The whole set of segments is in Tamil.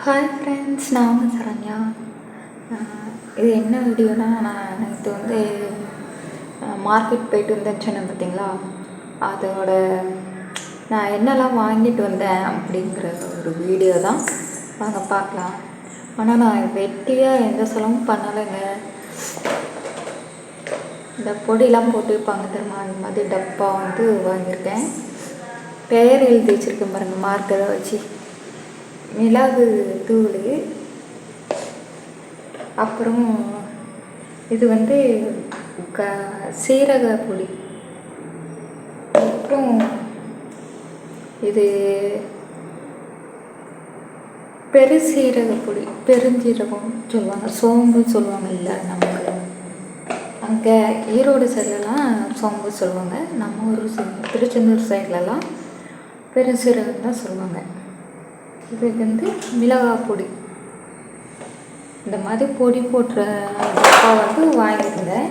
ஹாய் ஃப்ரெண்ட்ஸ் நான் வந்து சரண்யா இது என்ன வீடியோனா நான் நேற்று வந்து மார்க்கெட் போயிட்டு வந்தேன்னு சொன்னேன் பார்த்தீங்களா அதோட நான் என்னெல்லாம் வாங்கிட்டு வந்தேன் அப்படிங்கிற ஒரு வீடியோ தான். வாங்க பார்க்கலாம். ஆனால் நான் வெட்டியாக எந்த செலவும் பண்ணலைங்க. இந்த பொடியெலாம் போட்டு வைப்பாங்க தெரியுமா? அந்த மாதிரி டப்பா வந்து வாங்கியிருக்கேன். பெயர் எழுதி வச்சுருக்கேன் பாருங்கள் மார்க்கரை வச்சு. மிளகு தூள் அப்புறம் இது வந்து க சீரக பொடி அப்புறம் இது பெருசீரக பொடி பெருஞ்சீரகம் சொல்லுவாங்க சோம்பு சொல்லுவாங்க இல்லை நமக்கு. அங்கே ஈரோடு சைட்லலாம் சோம்பு சொல்லுவாங்க நம்ம ஊர் திருச்செந்தூர் சைட்லலாம் பெருசீரகம் தான் சொல்லுவாங்க. இது வந்து மிளகாய் பொடி. இந்த மாதிரி பொடி போட்டுற டப்பா வந்து வாங்கியிருந்தேன்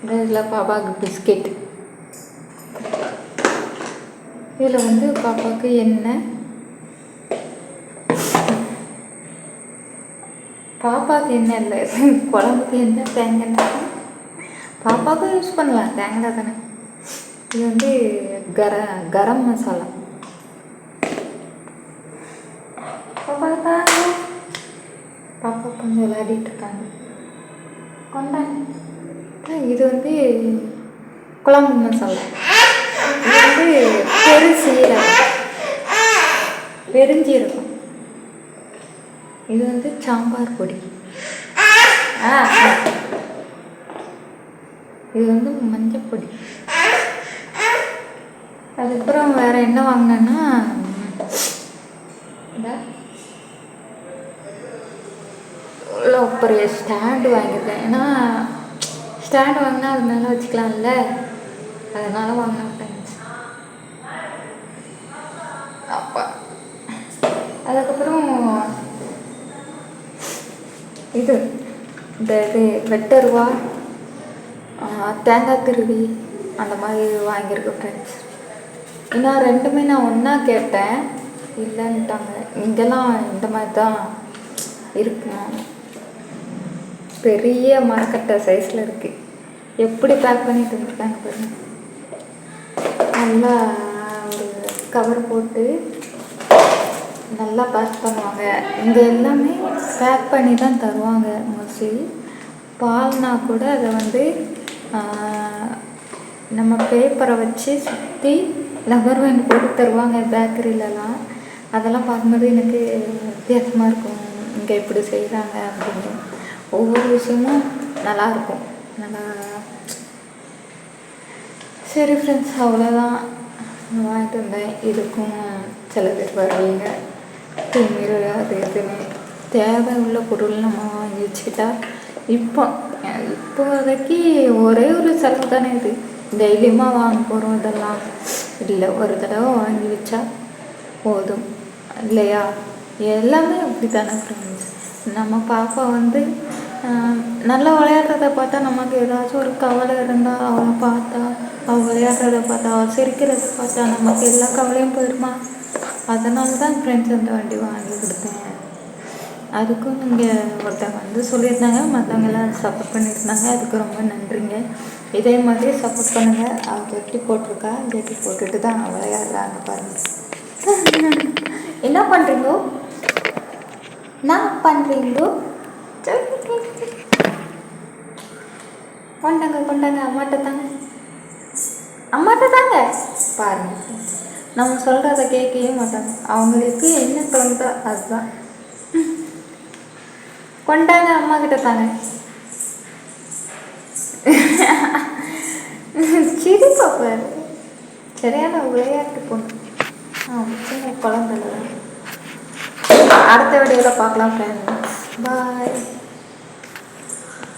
இந்த இதில் பாப்பாவுக்கு பிஸ்கெட். இதில் வந்து பாப்பாவுக்கு எண்ணெய். பாப்பாவுக்கு எண்ணெய் இல்லை. குழம்புக்கு எண்ணெய் தேங்காய் பாப்பாவுக்கும் யூஸ் பண்ணலாம். தேங்காய் தானே. இது வந்து கர கரம் மசாலா பாப்பா தாங்க கொஞ்சம் விளையாடிட்டு இருக்காங்க கொண்டாங்க இது வந்து குழம்பு மசாலா இது வந்து பெருசீரகம் பெருஞ்சீரகம். இது வந்து சாம்பார் பொடி. ஆ இது வந்து மஞ்சள் பொடி அதுக்கப்புறம் வேறு என்ன வாங்கினேன்னா இந்த உள்ள ஒரு ஸ்டாண்டு வாங்கியிருக்கேன். ஏன்னா ஸ்டாண்டு வாங்கினா அது மேலே வச்சுக்கலாம்ல. அதனால வாங்கினேன் ஃப்ரெண்ட்ஸ் அப்பா அதுக்கப்புறம் இது இந்த இது வெட்டருவா தேங்காய் திருவி அந்த மாதிரி வாங்கியிருக்கேன் ஃப்ரெண்ட்ஸ் ஏன்னா ரெண்டுமே நான் ஒன்றா கேட்டேன். இல்லைன்ட்டாங்க. இங்கெல்லாம் இந்த மாதிரி தான் இருக்குமா பெரிய மரக்கட்டை சைஸில் இருக்குது எப்படி பேக் பண்ணிட்டு வந்துருக்காங்க பாருங்க. நல்லா ஒரு கவர் போட்டு நல்லா பேக் பண்ணுவாங்க. இங்கே எல்லாமே பேக் பண்ணி தான் தருவாங்க மோஸ்ட்லி பால்னா கூட அதை வந்து நம்ம பேப்பரை வச்சு சுற்றி லவர் பேண்ட் போட்டு தருவாங்க பேக்கரியிலலாம் அதெல்லாம் பார்க்கும்போது எனக்கு வித்தியாசமாக இருக்கும். இங்கே இப்படி செய்கிறாங்க அப்படின்னு ஒவ்வொரு விஷயமும் நல்லாயிருக்கும். நல்லா சரி ஃப்ரெண்ட்ஸ் அவ்வளோதான். நான் வாங்கிட்டு வந்தேன் இதுக்கும் சில பேர் வருவீங்க. திமிரு அது எதுவுமே தேவை உள்ள பொருள் நம்ம வாங்கி வச்சுக்கிட்டா இப்போ இப்போதைக்கு ஒரே ஒரு செலவு தானே இது. டெய்லியுமாக வாங்க போகிறோம் இதெல்லாம். இல்லை ஒரு தடவை வாங்கி வச்சா போதும். இல்லையா? எல்லாமே அப்படி தானே ஃப்ரெண்ட்ஸ் நம்ம பாப்பா வந்து நல்லா விளையாடுறத பார்த்தா நமக்கு ஏதாச்சும் ஒரு கவலை இருந்தால் அவளை பார்த்தா அவள் விளையாடுறத பார்த்தா அவள் சிரிக்கிறத பார்த்தா நமக்கு எல்லா கவலையும் போயிடுமா அதனால தான் ஃப்ரெண்ட்ஸ் அந்த வண்டி வாங்கி கொடுத்தேன். அதுக்கும் இங்கே ஒருத்தவங்க வந்து சொல்லியிருந்தாங்க மற்றவங்க எல்லாம் சப்போர்ட் பண்ணியிருந்தாங்க. அதுக்கு ரொம்ப நன்றிங்க. இதே மாதிரி சப்போர்ட் பண்ணுங்கள் அவள் ஜெட்டி போட்டிருக்கா ஜெட்டி போட்டுட்டு தான் விளையாடுறாங்க பாருங்கள் என்ன பண்ணுறீங்களோ நான் பண்ணுறீங்களோ கொண்டாங்க கொண்டாங்க. அம்மாட்ட தாங்க. அம்மாட்ட தாங்க. பாருங்க. நம்ம சொல்கிறத கேட்கவே மாட்டாங்க. அவங்களுக்கு என்ன தோணுதோ அதுதான். கொண்டாங்க அம்மா கிட்ட தாங்க. சிரி பாரு. சரியான விளையாட்டு பொண்ணு. ஆ சின்ன குழந்தைல. அடுத்த வீடியோவில் பார்க்கலாம் ஃப்ரெண்ட்ஸ் பாய்